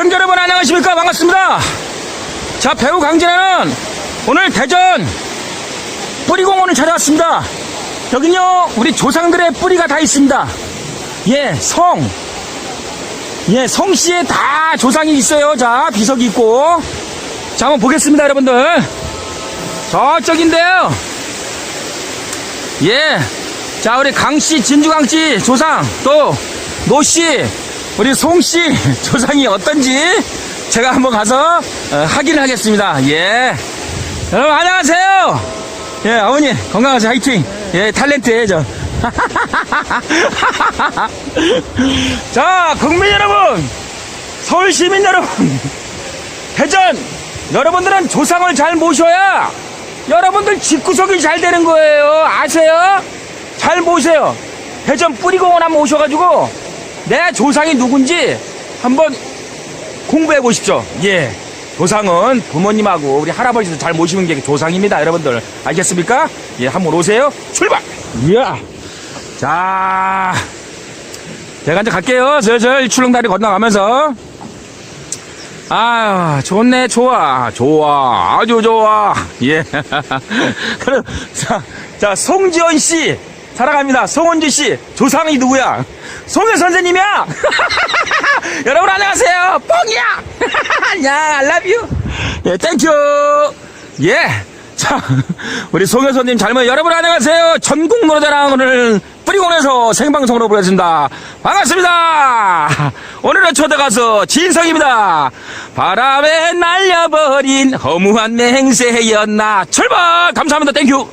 시청자 여러분 안녕하십니까 반갑습니다 자 배우 강진아는 오늘 대전 뿌리공원을 찾아왔습니다 여긴요 우리 조상들의 뿌리가 다 있습니다 예성 예, 성씨에 다 조상이 있어요. 자, 비석이 있고. 자, 한번 보겠습니다, 여러분들. 저쪽인데요. 예. 자, 우리 강씨, 진주강씨 조상, 또, 노씨, 우리 송씨 조상이 어떤지 제가 한번 가서 어, 확인을 하겠습니다. 예. 여러분, 안녕하세요. 예, 어머니, 건강하세요. 화이팅. 예, 탤런트예요, 저. 자, 국민 여러분, 서울 시민 여러분, 대전, 여러분들은 조상을 잘 모셔야 여러분들 집구석이 잘 되는 거예요. 아세요? 잘 모세요. 대전 뿌리공원 한번 오셔가지고 내 조상이 누군지 한번 공부해 보십시오. 예. 조상은 부모님하고 우리 할아버지도 잘 모시는 게 조상입니다, 여러분들. 알겠습니까? 예, 한번 오세요. 출발! 이야! 자, 제가 이제 갈게요. 슬슬 출렁다리 건너가면서. 아, 좋네, 좋아, 좋아, 아주 좋아. 예. 그럼, 자, 자, 송지원 씨. 사랑합니다. 송원주 씨. 조상이 누구야? 송혜 선생님이야! 여러분 안녕하세요. 뻥이야! 야, I love you. 예, 땡큐. 예. 자, 우리 송혜 선생님 잘못 여러분 안녕하세요. 전국 노래자랑 오늘 뿌리공원에서 생방송으로 보겠습니다. 반갑습니다. 오늘의 초대 가수 진성입니다. 바람에 날려버린 허무한 맹세였나. 출발! 감사합니다. 땡큐.